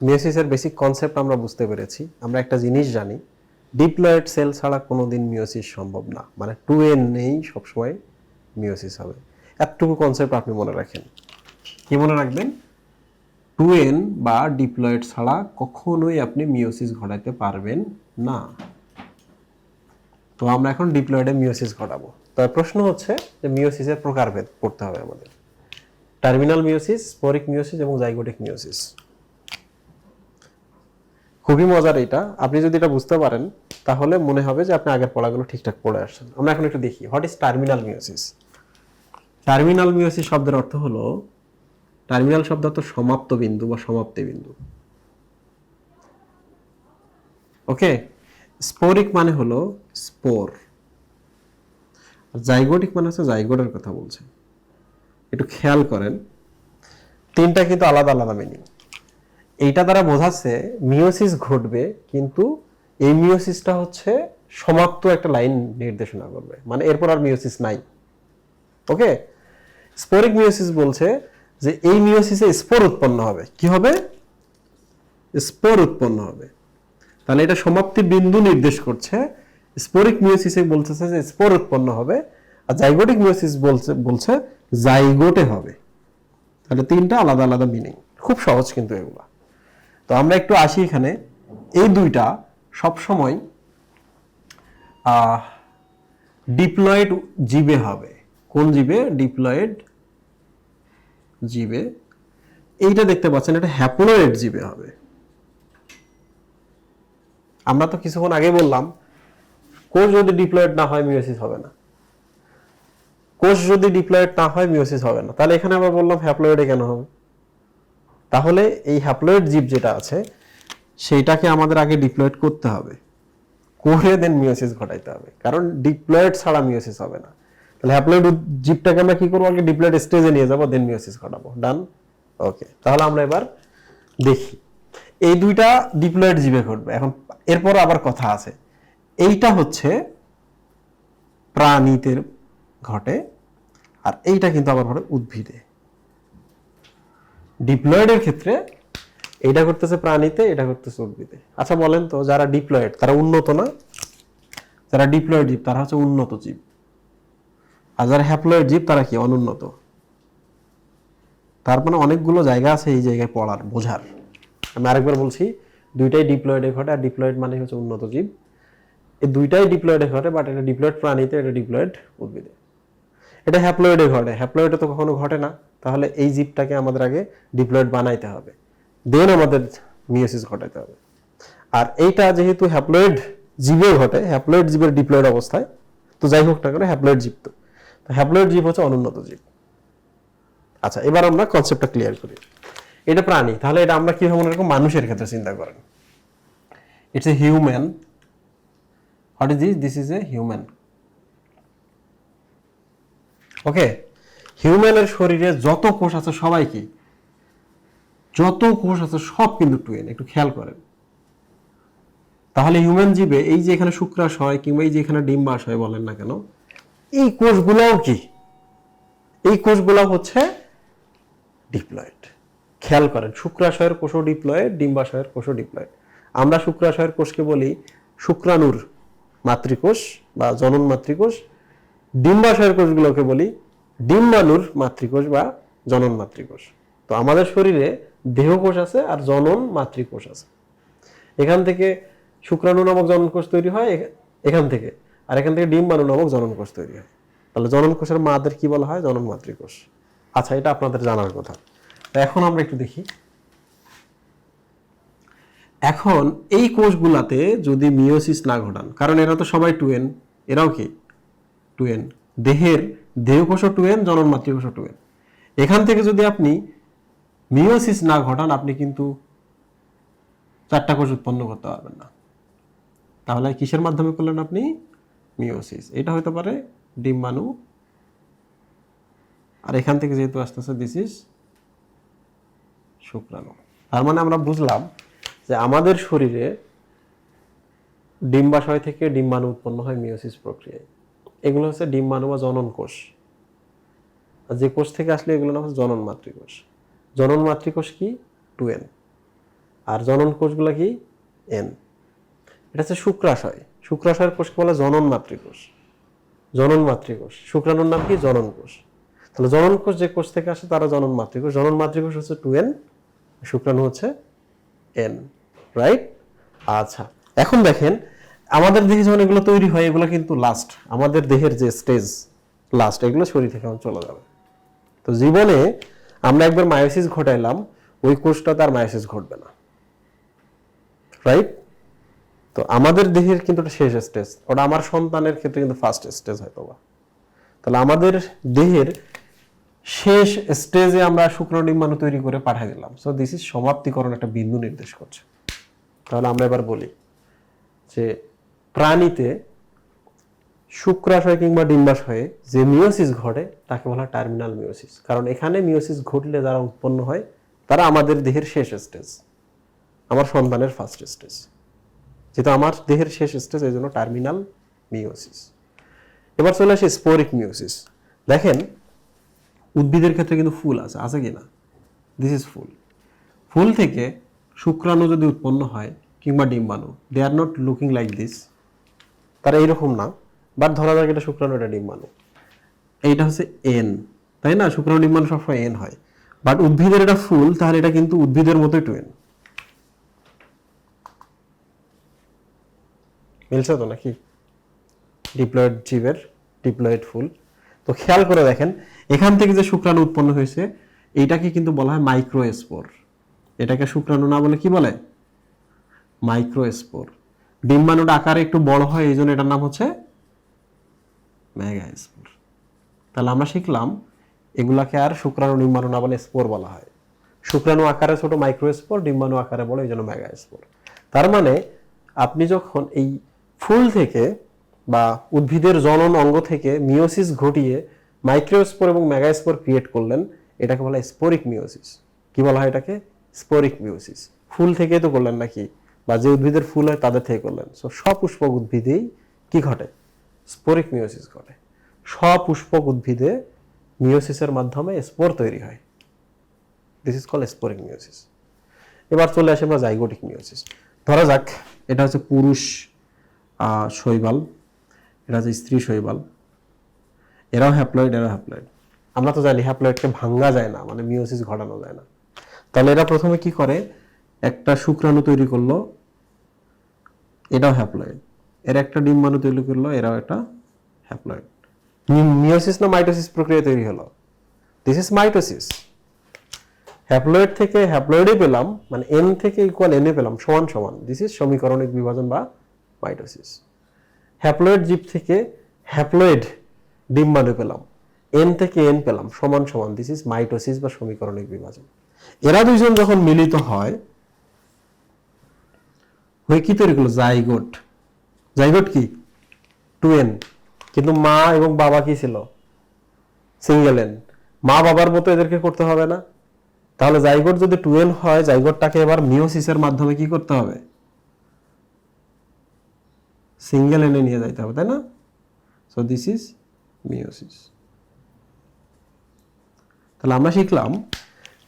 মিওসিসের basic concept আমরা বুঝতে পেরেছি। আমরা একটা জিনিস জানি ডিপ্লয়েড সেল ছাড়া কোনোদিন মিওসিস সম্ভব না। মানে টু এন নেই সবসময় মিওসিস হবে। এতটুকু কনসেপ্ট আপনি মনে রাখেন। কি মনে রাখবেন? টু এন বা ডিপ্লয়েড ছাড়া কখনোই আপনি মিওসিস ঘটাতে পারবেন না। তো আমরা এখন ডিপ্লয়েডে মিওসিস ঘটাবো। তবে প্রশ্ন হচ্ছে যে মিওসিসের প্রকারভেদ পড়তে হবে আমাদের। টার্মিনাল মিওসিস স্পোরিক মিওসিস এবং জাইগোটিক মিওসিস খুবই মজার এটা। আপনি যদি এটা বুঝতে পারেন, তাহলে মনে হবে যে আপনি আগের পড়াগুলো ঠিকঠাক পড়ে আসছেন। আমরা এখন একটু দেখি, what is terminal meiosis terminal meiosis শব্দের অর্থ হলো, টার্মিনাল শব্দ অর্থ সমাপ্ত বিন্দু বা সমাপ্তি বিন্দু। ওকে? স্পোরিক মানে হলো স্পোর। জাইগোটিক মানে হচ্ছে জাইগোটের কথা বলছে। একটু খেয়াল করেন। তিনটা কিন্তু আলাদা আলাদা মিনিং এইটা দ্বারা বোঝাচ্ছে মিওসিস ঘটবে, কিন্তু এই মিওসিসটা হচ্ছে সমাপ্ত একটা লাইন নির্দেশনা করবে। মানে এরপর আর মিওসিস নাই। ওকে? স্পোরিক মিওসিস বলছে যে এই মিওসিসে স্পোর উৎপন্ন হবে। কি হবে? স্পোর উৎপন্ন হবে। তাহলে এটা সমাপ্তি বিন্দু নির্দেশ করছে। স্পোরিক মিওসিসে বলতেছে যে স্পোর উৎপন্ন হবে, আর জাইগোটিক মিওসিস বলছে বলছে জাইগোটে হবে। তাহলে তিনটা আলাদা আলাদা মিনিং। খুব সহজ কিন্তু এগুলা। তো আমরা একটু আসি এখানে। এই দুইটা সব সময় ডিপ্লয়েড জীবে হবে। কোন জীবে? ডিপ্লয়েড জীবে। এইটা দেখতে পাচ্ছেন, এটা হ্যাপ্লয়েড জীবে হবে। আমরা তো কিছুক্ষণ আগে বললাম, কোষ যদি ডিপ্লয়েড না হয় মিওসিস হবে না। কোষ যদি ডিপ্লয়েড না হয় মিওসিস হবে না। তাহলে এখানে আবার বললাম হ্যাপ্লয়েডে কেন হবে? তাহলে এই হ্যাপ্লয়েড জীব যেটা আছে, সেইটাকে আমাদের আগে ডিপ্লয়েড করতে হবে। করে দেন মিওসিস ঘটাইতে হবে। কারণ ডিপ্লয়েড ছাড়া মিওসিস হবে না। তাহলে হ্যাপ্লয়েড জীবটাকে আমরা কি করব? আগে ডিপ্লয়েড স্টেজে নিয়ে যাব দেন মিওসিস ঘটাবো। ডান ওকে তাহলে আমরা এবার দেখি। এই দুইটা ডিপ্লয়েড জীবে ঘটবে। এখন এরপর আবার কথা আছে। এইটা হচ্ছে প্রাণীদের ঘটে, আর এইটা কিন্তু আবার ঘটে উদ্ভিদে। ডিপ্লয়েডের ক্ষেত্রে এটা করতেছে প্রাণীতে, এটা করতেছে উদ্ভিদে। আচ্ছা বলেন তো, যারা ডিপ্লয়েড তারা উন্নত না? যারা ডিপ্লয়েড জীব, তারা হচ্ছে উন্নত জীব। আর যারা হ্যাপ্লয়েড জীব, তারা কি? অনুন্নত। তার মানে অনেকগুলো জায়গা আছে এই জায়গায় পড়ার, বোঝার। আমি আরেকবার বলছি, দুইটাই ডিপ্লয়েডে ঘটে, আর ডিপ্লয়েড মানে হচ্ছে উন্নত জীব। এই দুইটাই ডিপ্লয়েডে ঘটে বাট এটা ডিপ্লয়েড প্রাণীতে, এটা ডিপ্লয়েড উদ্ভিদে। এটা হ্যাপ্লয়েডে ঘটে। হ্যাপ্লয়েডে তো কখনো ঘটে না। তাহলে এই জীবটাকে আমাদের আগে ডিপ্লয়েড বানাইতে হবে। দেন আমাদের মিওসিস ঘটাইতে হবে। আর এইটা যেহেতু হ্যাপ্লয়েড জীবে ঘটে হ্যাপ্লয়েড জীবের ডিপ্লয়েড অবস্থায়, তো যাই হোক না করে হ্যাপ্লয়েড জীব তো। তো হ্যাপ্লয়েড জীব হচ্ছে অনুন্নত জীব। আচ্ছা এবার আমরা কনসেপ্টটা ক্লিয়ার করি। এটা প্রাণী। তাহলে এটা আমরা কীভাবে মনে রাখব মানুষের ক্ষেত্রে চিন্তা করেন। It's a human what is this this is a human okay হিউম্যানের শরীরে যত কোষ আছে সবাই কি যত কোষ আছে সব কিন্তু টুয়েন একটু খেয়াল করেন। তাহলে হিউম্যান জীবে এই যে এখানে শুক্রাশয় কিংবা এই যে এখানে ডিম্বাশয় বলেন না কেন, এই কোষগুলোও কি? এই কোষগুলো হচ্ছে ডিপ্লয়েড খেয়াল করেন শুক্রাশয়ের কোষও ডিপ্লয়েড ডিম্বাশয়ের কোষও ডিপ্লয়েড আমরা শুক্রাশয়ের কোষকে বলি শুক্রাণুর মাতৃকোষ বা জনন মাতৃকোষ। ডিম্বাশয়ের কোষগুলোকে বলি ডিম্বাণুর মাতৃকোষ বা জনন মাতৃকোষ। তো আমাদের শরীরে দেহকোষ আছে আর জনন মাতৃকোষ আছে। এখান থেকে শুক্রাণু নামক জনন কোষ তৈরি হয় এখান থেকে। আর এখান থেকে ডিম্বাণু নামক জনন কোষ তৈরি হয়। তাহলে জনন কোষের মাদের কি বলা হয়? জনন মাতৃকোষ। আচ্ছা এটা আপনাদের জানার কথা। এখন আমরা একটু দেখি। এখন এই কোষগুলাতে যদি মিওসিস না ঘটান, কারণ এরা তো সবাই টুয়েন, এরাও কি? টুয়েন। দেহের দেহকোষ টুয়েন, জনন মাতৃকোষ টুয়েন। এখান থেকে যদি আপনি মিওসিস না ঘটান, আপনি কিন্তু চারটা কোষ উৎপন্ন করতে পারবেন না। তাহলে কিসের মাধ্যমে করলেন আপনি? মিওসিস এটা হতে পারে ডিম্বাণু। আর এখান থেকে যেহেতু আসতেছে দিস ইজ শুক্রাণু। তার মানে আমরা বুঝলাম যে আমাদের শরীরে ডিম্বাশয় থেকে ডিম্বাণু উৎপন্ন হয় মিওসিস প্রক্রিয়ায়। এগুলো হচ্ছে ডিম্বাণু বা জনন কোষ। আর যে কোষ থেকে আসলে এগুলো নাম হচ্ছে জনন মাতৃকোষ। জনন মাতৃকোষ কি? Two N. আর জনন কোষগুলো কি? এন। এটা হচ্ছে শুক্রাশয়। শুক্রাশয়ের কোষকে বলে জনন মাতৃকোষ। জনন মাতৃকোষ। শুক্রাণুর নাম কি? জনন কোষ। তাহলে জনন কোষ যে কোষ থেকে আসে তারা জনন মাতৃকোষ। জনন মাতৃকোষ হচ্ছে টু এন, শুক্রাণু হচ্ছে এন, রাইট? আচ্ছা এখন দেখেন আমাদের দেহে যখন এগুলো তৈরি হয়, এগুলো কিন্তু লাস্ট আমাদের দেহের যে স্টেজ লাস্ট এগুলো শরীর থেকে চলে যাবে। তো জীবনে আমরা একবার মায়োসিস ঘটাইলাম, ওই কোষটা তার মায়োসিস ঘটবে না। রাইট তো আমাদের দেহের কিন্তু ওটা শেষ স্টেজ ওটা আমার সন্তানের ক্ষেত্রে কিন্তু ফার্স্ট স্টেজ হয়তো বা তাহলে আমাদের দেহের শেষ স্টেজে আমরা শুক্রনির্মাণ তৈরি করে পাঠিয়ে দিলাম। সো দিস ইজ সমাপ্তিকরণ একটা বিন্দু নির্দেশ করছে। তাহলে আমরা এবার বলি যে প্রাণীতে শুক্রাশয় কিংবা ডিম্বাশয়ে যে মিওসিস ঘটে, তাকে বলা হয় টার্মিনাল মিওসিস কারণ এখানে মিওসিস ঘটলে যারা উৎপন্ন হয়, তারা আমাদের দেহের শেষ স্টেজ আমার সন্তানের ফার্স্ট স্টেজ যেহেতু আমার দেহের শেষ স্টেজ এই জন্য টার্মিনাল মিওসিস এবার চলে আসে স্পোরিক মিওসিস দেখেন, উদ্ভিদের ক্ষেত্রে কিন্তু ফুল আছে আছে কি না? This is full. ফুল থেকে শুক্রাণু যদি উৎপন্ন হয়, কিংবা ডিম্বাণু they are not looking like this তারা এইরকম না বাট ধরা যাক এটা শুক্রাণু এটা ডিম্বাণু। এইটা হচ্ছে এন তাই না? শুক্রাণু ডিম্বাণু সবসময় এন হয়। বাট উদ্ভিদের এটা ফুল, তাহলে এটা কিন্তু উদ্ভিদের মতোই এন মিলছে তো নাকি? ডিপ্লয়েড জীবের ডিপ্লয়েড ফুল। তো খেয়াল করে দেখেন, এখান থেকে যে শুক্রাণু উৎপন্ন হয়েছে, এইটাকে কিন্তু বলা হয় মাইক্রোস্পোর এটাকে শুক্রাণু না বলে কি বলে? মাইক্রোস্পোর ডিম্বাণুটা আকারে একটু বড় হয়, এই জন্য এটার নাম হচ্ছে মেগাস্পোর। তাহলে আমরা শিখলাম এগুলাকে আর শুক্রাণু, ডিম্বাণু না বলে স্পোর বলা হয়। শুক্রাণু আকারে ছোট মাইক্রোস্পোর, ডিম্বাণু আকারে বলে এই জন্য মেগাস্পোর। তার মানে আপনি যখন এই ফুল থেকে বা উদ্ভিদের জনন অঙ্গ থেকে মিওসিস ঘটিয়ে মাইক্রোস্পোর এবং মেগাস্পোর ক্রিয়েট করলেন, এটাকে বলা হয় স্পোরিক মিওসিস কি বলা হয় এটাকে? স্পোরিক মিওসিস ফুল থেকে তো করলেন নাকি? বা যে উদ্ভিদের ফুল হয় তাদের থেকে করলেন। সো সপুষ্পক উদ্ভিদেই কি ঘটে? স্পোরিক মিওসিস ঘটে। সপুষ্পক উদ্ভিদে মিওসিসের মাধ্যমে স্পোর তৈরি হয়। This is call sporic meiosis এবার চলে আসে আমরা জাইগোটিক মিওসিস ধরা যাক, এটা হচ্ছে পুরুষ শৈবাল, এটা হচ্ছে স্ত্রী শৈবাল। এরাও হ্যাপ্লয়েড এরাও হ্যাপ্লয়েড আমরা তো জানি হ্যাপ্লয়েডকে ভাঙ্গা যায় না মানে মিওসিস ঘটানো যায় না। তাহলে এরা প্রথমে কি করে? একটা শুক্রাণু তৈরি করল, এটাও হ্যাপ্লয়েড এর একটা ডিম্বাণু তৈরি করল, এরাও একটা হ্যাপ্লয়েড মিওসিস না মাইটোসিস প্রক্রিয়া তৈরি হলো? দিস ইজ মাইটোসিস হ্যাপ্লয়েড থেকে হ্যাপ্লয়েডে পেলাম মানে এন থেকে ইকুয়াল এনে পেলাম, সমান সমান। দিস ইজ সমীকরণিক বিভাজন বা মাইটোসিস হ্যাপ্লয়েড জীব থেকে হ্যাপ্লয়েড ডিম্বাণু পেলাম। এন থেকে এন পেলাম, সমান সমান। দিস ইজ মাইটোসিস বা সমীকরণিক বিভাজন। এরা দুইজন যখন মিলিত হয় হয়ে কি তৈরি করল? জাইগোট। জাইগোট কি? টু এন কিন্তু মা এবং বাবা কি ছিল? Single N. মা বাবার মতো এদেরকে করতে হবে না। তাহলে জাইগোট যদি টু এন হয়, জাইগোটটাকে এবার মিওসিসের মাধ্যমে কি করতে হবে? সিঙ্গেল এনে নিয়ে যাইতে হবে, তাই না? সো দিস ইজ মিওসিস তাহলে আমরা শিখলাম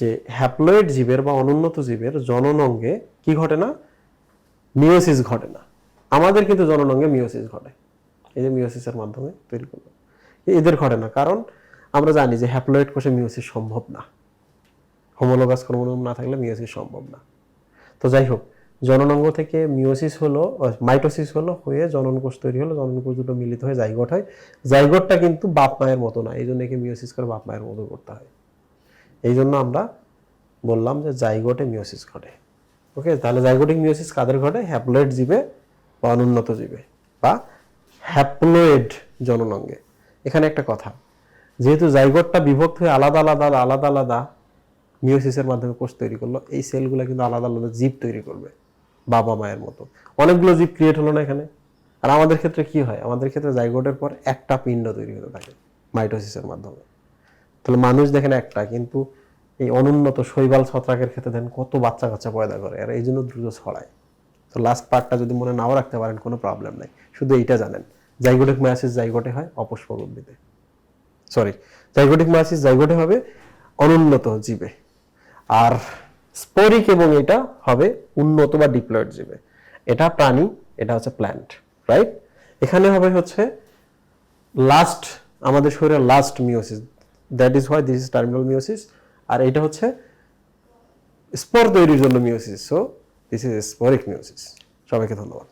যে হ্যাপ্লয়েড জীবের বা অনুন্নত জীবের জনন অঙ্গে কি ঘটে না? মিওসিস ঘটে না। আমাদের কিন্তু জনন অঙ্গে মিওসিস ঘটে। এই যে মিওসিসের মাধ্যমে তৈরি করল এদের ঘটে না। কারণ আমরা জানি যে হ্যাপ্লয়েড কোষে মিওসিস সম্ভব না। হোমোলোগাস ক্রোমোজোম না থাকলে মিওসিস সম্ভব না। তো যাই হোক, জননাঙ্গ থেকে মিওসিস হলো মাইটোসিস হলো, হয়ে জনন কোষ তৈরি হলো, জনন কোষ দুটো মিলিত হয়ে জাইগোট হয়। জাইগোটটা কিন্তু বাপ মায়ের মতো না, এই জন্য একে মিওসিস করে বাপ মায়ের মতো করতে হয়। এই জন্য আমরা বললাম যে জাইগোটে মিওসিস ঘটে। ওকে তাহলে জাইগোটিক মিওসিস কাদের ঘটে? হ্যাপ্লয়েড জীবে বা অনুন্নত জীবে বা হ্যাপ্লয়েড জননাঙ্গে। এখানে একটা কথা, যেহেতু জাইগোটটা বিভক্ত হয়ে আলাদা আলাদা আলাদা আলাদা মিওসিসের মাধ্যমে কোষ তৈরি করল, এই সেলগুলো কিন্তু আলাদা আলাদা জীব তৈরি করবে, বাবা মায়ের মতো। অনেকগুলো জীব ক্রিয়েট হলো না এখানে। আর আমাদের ক্ষেত্রে কি হয়? আমাদের ক্ষেত্রে জাইগোটের পর একটা পিণ্ড তৈরি হতে থাকে মাইটোসিসের মাধ্যমে। তাহলে মানুষ দেখেন একটা, কিন্তু এই অনুন্নত শৈবাল ছত্রাকের ক্ষেত্রে দেন কত বাচ্চা কাচ্চা পয়দা করে, আর এই জন্য দ্রুত ছড়ায়। তো লাস্ট পার্টটা যদি মনে নাও রাখতে পারেন, কোনো প্রবলেম নাই। শুধু এইটা জানেন জাইগোটিক মায়াসিস জাইগোটে হয় অপস্পক উদ্ভিদে সরি জাইগোটিক মায়াসিস জাইগোটে হবে অনুন্নত জীবে, আর স্পরিক এবং এটা হবে উন্নত বা ডিপ্লয়েড জীবে। এটা প্রাণী, এটা হচ্ছে প্ল্যান্ট রাইট এখানে হবে হচ্ছে লাস্ট আমাদের শরীরের last meiosis that is why this is terminal meiosis আর এটা হচ্ছে স্পর তৈরির জন্য meiosis so this is sporic meiosis সবাইকে ধন্যবাদ।